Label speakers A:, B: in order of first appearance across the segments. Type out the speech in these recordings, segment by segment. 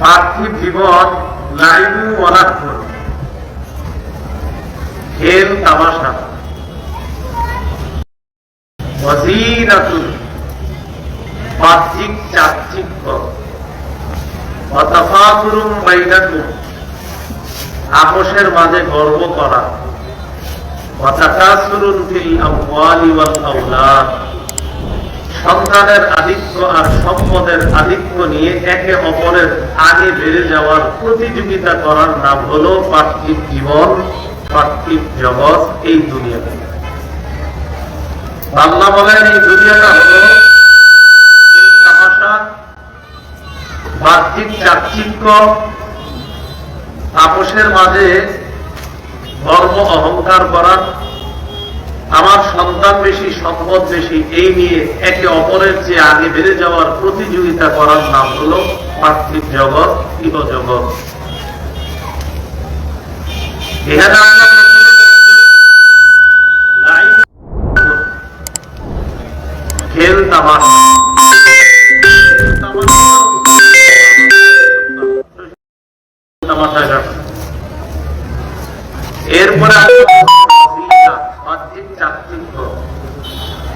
A: পার্থিব জীবন লাইবু ওয়ালাকুন। খেল তামাশা। আপোষের মাঝে গর্ব করা ওয়াতাকাসুরুন ফিল আমওয়ালি ওয়াল সন্তানের আধিক্য আর সম্পদের আধিক্য নিয়ে একে অপরের আগে বেড়ে যাওয়ার প্রতিযোগিতা করার নাম হলো পার্থিব জীবন, পার্থিব জগৎ এই দুনিয়াতে। বাংলা বলেন এই দুনিয়াটা হলো বাহ্যিক চাকচিক্য আপোষের মাঝে ধর্ম অহংকার করা আমার সন্তান বেশি, সম্পদ বেশি, এই নিয়ে একে অপরের চেয়ে আগে বেড়ে যাওয়ার প্রতিযোগিতা করার নাম হল পার্থিব জগৎ ইহ জগৎ। এখানে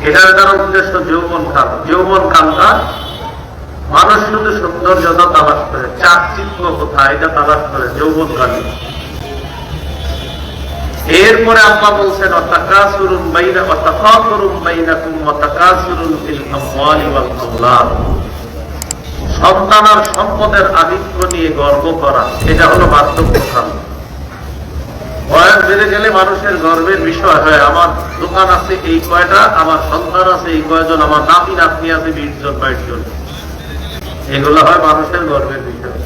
A: এটার দ্বারা উদ্দেশ্য মানুষ শুধু সৌন্দর্যতা তালাশ করে, চাকচিক্য এটা তালাশ করে এরপরে আল্লাহ বলছেন সন্তান আর সম্পদের আধিক্য নিয়ে গর্ব করা, এটা হলো বার্ধক্য কাল। বয়স বেড়ে গেলে মানুষের গর্বের বিষয় হয়। আমার দোকান আছে এই কয়টা, আমার সন্তান আছে এই কয়জন, আমার নাতি নাতনি আছে বিশ জন বাইশ জন এগুলো হয় মানুষের গর্বের বিষয়।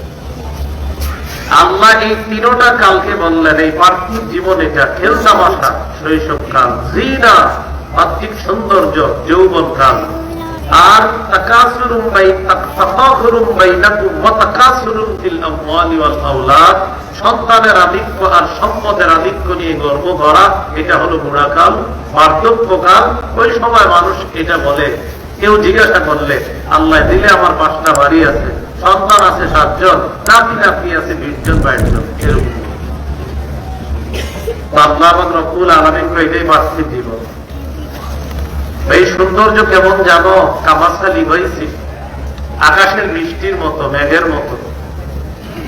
A: আল্লাহ এই তিনোটা কালকে বললেন, এই পার্থিব জীবন এটা খেল তামাশা শৈশব কাল জিনা, পার্থিব সৌন্দর্য যৌবন কাল আর তাকাসুরুম বাই বাইনাকুম ওয়া তাকাসুরুম ফিল আমওয়ালি ওয়াল আওলাদ। সন্তানের আধিক্য আর সম্পদের আধিক্য নিয়ে গর্ব করা, এটা হলো বুড়াকাল বার্ধক্যকাল। ওই সময় মানুষ এটা বলে, কেউ জিজ্ঞাসা করলে, আল্লাহ দিলে আমার পাঁচটা বাড়ি আছে, সন্তান আছে সাতজন, নাতি নাতি আছে বিশ জন বাইশ জন এরকম আল্লাহ রব্বুল আলমিন এটাই পার্থিব জীবন। এই সৌন্দর্য কেমন জানো? কামাশালি হয়েছে আকাশের বৃষ্টির মতো, মেঘের মতো।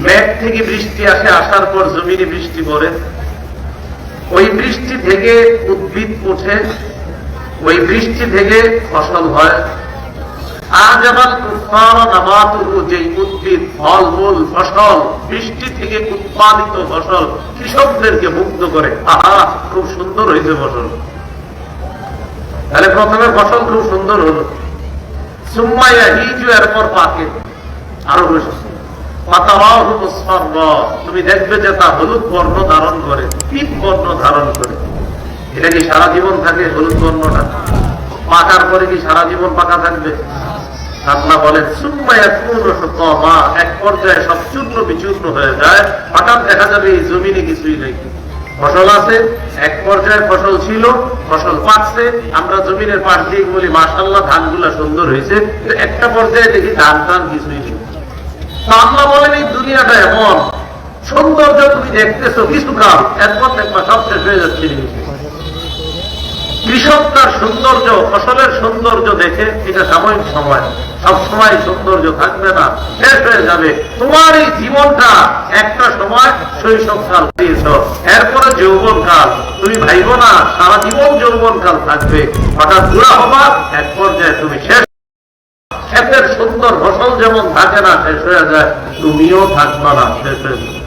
A: মেঘ থেকে বৃষ্টি আসে, আসার পর জমিনে বৃষ্টি পড়ে। ওই বৃষ্টি থেকে উদ্ভিদ ওঠে ওই বৃষ্টি থেকে ফসল হয়। আজ আবার কুফার নামাতুহু যে উদ্ভিদ, ফল, মূল, ফসল, বৃষ্টি থেকে উৎপাদিত ফসল, কৃষকদেরকে মুগ্ধ করে। আহা, খুব সুন্দর হয়েছে ফসল। প্রথমে ফসল খুব সুন্দর হলো। এরপর পাকে। আরও বেশি তুমি দেখবে যে তা হলুদ বর্ণ ধারণ করে পিত বর্ণ ধারণ করে। এটা কি সারা জীবন থাকে, হলুদ বর্ণটা? পাকার পরে কি সারা জীবন পাকা থাকবে? আল্লাহ বলেন এক পর্যায়ে সব চূর্ণ বিচূর্ণ হয়ে যায়। হঠাৎ দেখা যাবে এই জমিনে কিছুই নেই। ফসল আছে, এক পর্যায়ে ফসল ছিল, ফসল পাচ্ছে আমরা জমিনের পাশ দিয়ে বলি মাসাল্লাহ ধানগুলা সুন্দর হয়েছে। একটা পর্যায়ে দেখি ধান টান কিছুই নেই। আল্লাহ বলেন, এই দুনিয়াটা এমন, সৌন্দর্য তুমি দেখতেছো, কিছু কাল এরপর দেখবা সব শেষ হয়ে যাচ্ছে। কৃষক তার সৌন্দর্য, ফসলের সৌন্দর্য দেখে এটা সাময়িক সময়। সব সময় সৌন্দর্য থাকবে না। শেষ হয়ে যাবে। তোমার এই জীবনটা একটা সময় শৈশব কাল দিয়েছ। এরপরে যৌবন কাল তুমি ভাইব না, সারা জীবন যৌবন কাল থাকবে। হঠাৎ বুড়া হবা, এক পর্যায়ে তুমি শেষ ক্ষেতের সুন্দর ফসল যেমন থাকে না, শেষ হয়ে যায়। তুমিও থাকবা না, শেষ হয়ে যাবে।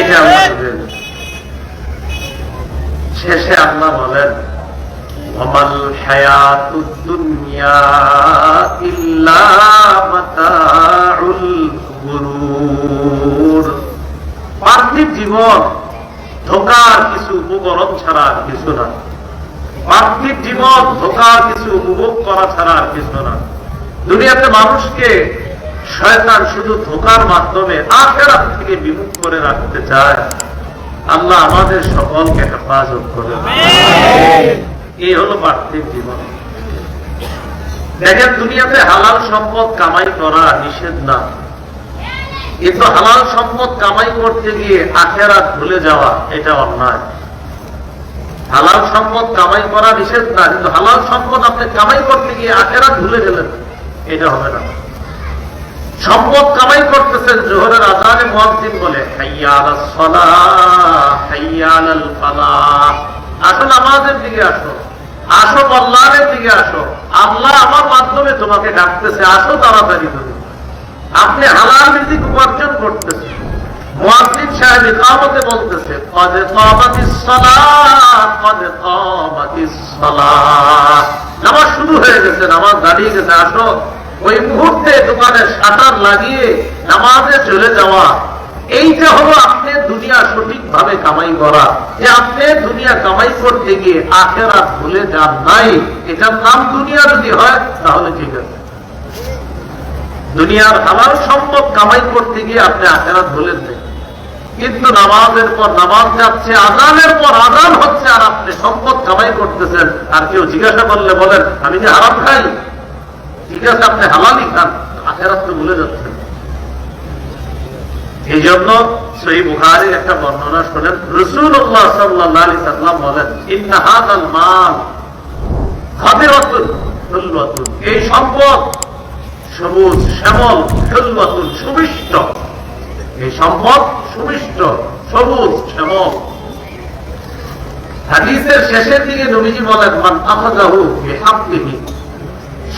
A: এটা নিই। শেষে আল্লাহ বলেন, ওমাল পার্থিব জীবন ধোকার কিছু উপকরণ ছাড়া আর কিছু না। পার্থিব জীবন ধোকার কিছু উপভোগ করা ছাড়া আর কিছু না। দুনিয়াতে মানুষকে শয়তান শুধু ধোকার মাধ্যমে আখেরাত থেকে বিমুখ করে রাখতে চায়। আল্লাহ আমাদের সকলকে হেফাজত করে এই হলো পার্থিব জীবন। দেখেন দুনিয়াতে হালাল সম্পদ কামাই করা নিষেধ না। কিন্তু হালাল সম্পদ কামাই করতে গিয়ে আখেরাত ভুলে যাওয়া এটা অন্যায়। হালাল সম্পদ কামাই করা নিষেধ না কিন্তু হালাল সম্পদ আপনি কামাই করতে গিয়ে আখেরাত ভুলে গেলেন এটা হবে না। সম্পদ কামাই করতেছেন জোহরের আজানে মহাদিন বলে হাইয়া আলাস সালাহ, হাইয়া আলাল ফালাহ। আসো নামাজের দিকে আসো আসো আল্লাহের দিকে আসো। আল্লাহ আমার মাধ্যমে তোমাকে ডাকতেছে আসো তাড়াতাড়ি তুমি আপনি হালাল রিজিক উপার্জন করতেছেন। মুয়াজ্জিন সাহেব ইকামতে বলতেছে কদ সালাত কদ নামাজ শুরু হয়ে গেছে নামাজ দাঁড়িয়ে গেছে আসো। ওই মুহূর্তে দোকানে শাটার লাগিয়ে নামাজে চলে যাওয়া, এইটা হলো আপনি দুনিয়া সঠিকভাবে কামাই করা। যে আপনি দুনিয়া কামাই করতে গিয়ে আখেরাত ভুলে যান নাই, এটার নাম দুনিয়া যদি হয়, তাহলে ঠিক আছে। দুনিয়ার হালাল সম্পদ কামাই করতে গিয়ে আপনি আখেরাত ভুলেন নেই। কিন্তু নামাজের পর নামাজ যাচ্ছে, আজানের পর আজান হচ্ছে, আর আপনি সম্পদ কামাই করতেছেন, আর কেউ জিজ্ঞাসা করলে বলেন, আমি যে হারাম খাই? ঠিক আছে আপনি হালালই খান ভুলে যাচ্ছেন। এই জন্য সেই বুখারির একটা বর্ণনা শোনেন রসুল্লাহ সাল্লাহ সাল্লাম বলেন মাল এই সম্পদ সবুজ, শ্যামল সুমিষ্ট। এই সম্পদ সুমিষ্ট, সবুজ, শ্যামল। হাদিসের শেষের দিকে নবীজি বলেন, মান বিহাক্কিহি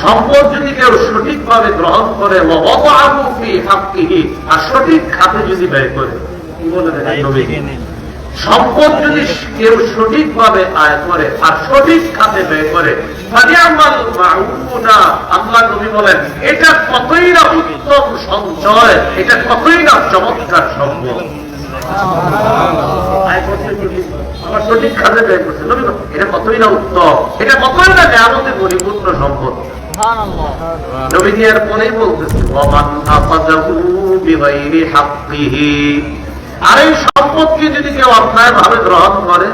A: সম্পদ যদি কেউ সঠিকভাবে গ্রহণ করে আর সঠিক খাতে যদি ব্যয় করে সম্পদ যদি কেউ সঠিকভাবে আয় করে আর সঠিক খাতে ব্যয় করে আল্লাহ নবী বলেন এটা কতই না উত্তম সঞ্চয় এটা কতই না চমৎকার সম্পদ। আয় করতে সঠিক খাতে ব্যয় করছে। নবী এটা কতই না উত্তম? এটা কতই না পরিপূর্ণ সম্পদ। নবীজি এর পরেই বলতেছে ওমান আফাদাহু বিগাইরি হাক্কিহি। আর এই সম্পদকে যদি কেউ অন্যায় ভাবে গ্রহণ করে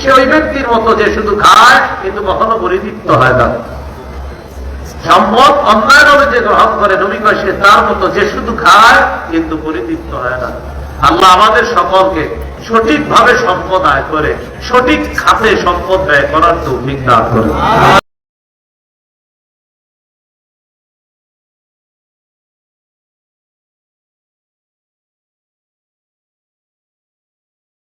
A: সে ওই ব্যক্তির মতো যে শুধু খায় কিন্তু কখনো পরিতৃপ্ত হয় না। সম্পদ অন্যায়ভাবে যে গ্রহণ করে। নবী কয়, সে তার মতো, যে শুধু খায়, কিন্তু পরিতৃপ্ত হয় না। আল্লাহ আমাদের সকলকে সঠিকভাবে সম্পদ আয় করে, সঠিক খাতে সম্পদ ব্যয় করার তো দান করে।